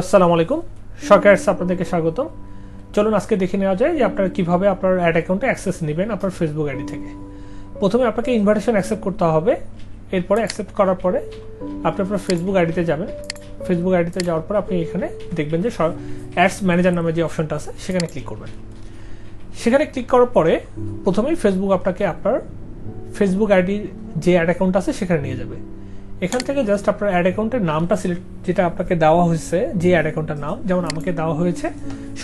আসসালামু আলাইকুম। সরকার আপনাদেরকে স্বাগতম। চলুন আজকে দেখে নেওয়া যায় যে আপনারা কীভাবে আপনার অ্যাড অ্যাকাউন্টে অ্যাক্সেস নেবেন আপনার ফেসবুক আইডি থেকে। প্রথমে আপনাকে ইনভাইটেশন অ্যাকসেপ্ট করতে হবে। এরপরে অ্যাকসেপ্ট করার পরে আপনি আপনার ফেসবুক আইডিতে যাবেন। ফেসবুক আইডিতে যাওয়ার পর আপনি এখানে দেখবেন যে অ্যাডস ম্যানেজার নামে যে অপশনটা আছে, সেখানে ক্লিক করবেন। সেখানে ক্লিক করার পরে প্রথমেই ফেসবুক আপনাকে আপনার ফেসবুক আইডির যে অ্যাড অ্যাকাউন্ট আছে, সেখানে নিয়ে যাবে। এখান থেকে জাস্ট আপনার অ্যাড অ্যাকাউন্টের নামটা সিলেক্ট যেটা আপনাকে দেওয়া হয়েছে, যে অ্যাড অ্যাকাউন্টের নাম, যেমন আমাকে দেওয়া হয়েছে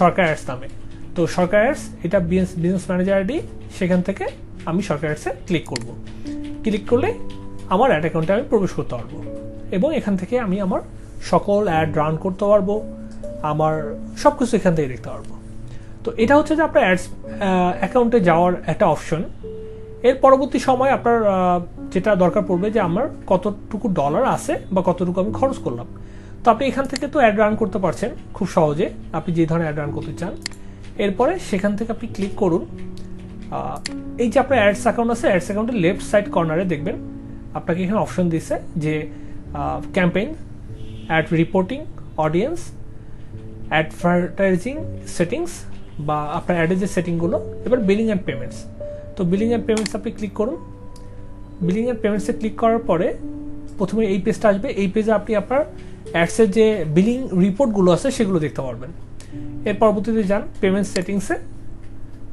সরকার অ্যাডস নামে। তো সরকার অ্যাডস এটা বিজনেস ম্যানেজার আইডি সেখান থেকে আমি সরকার অ্যাডসে ক্লিক করব। ক্লিক করলে আমার অ্যাড অ্যাকাউন্টে আমি প্রবেশ করতে পারব এবং এখান থেকে আমি আমার সকল অ্যাড রান করতে পারব, আমার সব কিছু এখান থেকে দেখতে পারব। তো এটা হচ্ছে যে আপনার অ্যাডস অ্যাকাউন্টে যাওয়ার একটা অপশন এর পরবর্তী সময় আপনার যেটা দরকার পড়বে যে আমার কতটুকু ডলার আছে বা কতটুকু আমি খরচ করলাম। তো আপনি এখান থেকে তো অ্যাড রান করতে পারছেন খুব সহজে। আপনি যে ধরনের অ্যাড রান করতে চান। এরপরে সেখান থেকে আপনি ক্লিক করুন। এই যে আপনার অ্যাডস অ্যাকাউন্ট আছে অ্যাডস অ্যাকাউন্টের লেফট সাইড কর্নারে দেখবেন। আপনাকে এখানে অপশন দিচ্ছে যে campaign ad reporting audience advertising settings বা আপনার অ্যাডের যে সেটিংগুলো এবার বিলিং অ্যান্ড পেমেন্টস তো বিলিং অ্যান্ড পেমেন্টস আপনি ক্লিক করুন। বিলিং অ্যান্ড পেমেন্টসে ক্লিক করার পরে প্রথমে এই পেজটা আসবে। এই পেজে আপনি আপনার অ্যাডসের যে বিলিং রিপোর্টগুলো আছে সেগুলো দেখতে পারবেন। এর পরবর্তীতে যান পেমেন্ট সেটিংসে।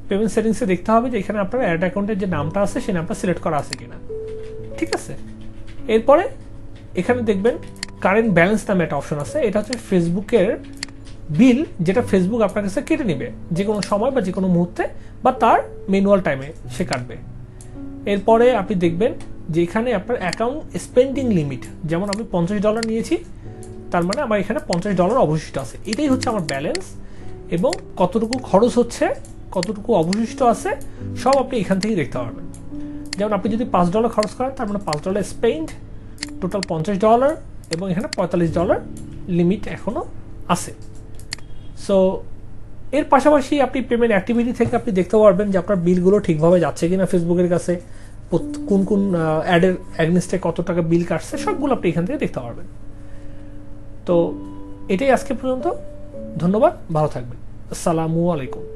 পেমেন্ট সেটিংসে দেখতে হবে যে এখানে আপনার অ্যাড অ্যাকাউন্টের যে নামটা আছে সেই নামটা সিলেক্ট করা আছে কিনা। ঠিক আছে? এরপরে এখানে দেখবেন কারেন্ট ব্যালেন্স নামে একটা অপশন আছে। এটা হচ্ছে ফেসবুকের বিল যেটা ফেসবুক আপনার কাছে কেটে নেবে। যে কোনো সময় বা যে কোনো মুহূর্তে বা তার ম্যানুয়াল টাইমে সে কাটবে। এরপরে আপনি দেখবেন যে এখানে আপনার অ্যাকাউন্ট স্পেন্ডিং লিমিট যেমন আমি পঞ্চাশ ডলার নিয়েছি, তার মানে আমার এখানে পঞ্চাশ ডলার অবশিষ্ট আছে। এটাই হচ্ছে আমার ব্যালেন্স এবং কতটুকু খরচ হচ্ছে, কতটুকু অবশিষ্ট আছে, সব আপনি এখান থেকেই দেখতে পারবেন। যেমন আপনি যদি পাঁচ ডলার খরচ করেন, তার মানে পাঁচ ডলার স্পেন্ড টোটাল পঞ্চাশ ডলার এবং এখানে পঁয়তাল্লিশ ডলার লিমিট এখনও আছে। সো এর পাশাপাশি আপনি পেমেন্ট অ্যাক্টিভিটি থেকে আপনি দেখতে পারবেন যে আপনার বিলগুলো ঠিকভাবে যাচ্ছে কিনা ফেসবুকের কাছে কোন কোন অ্যাডের অ্যাগনেস্টে কত টাকা বিল কাটছে, সবগুলো আপনি এখান থেকে দেখতে পারবেন। তো এটাই আজকে পর্যন্ত। ধন্যবাদ, ভালো থাকবেন। আসসালামু আলাইকুম।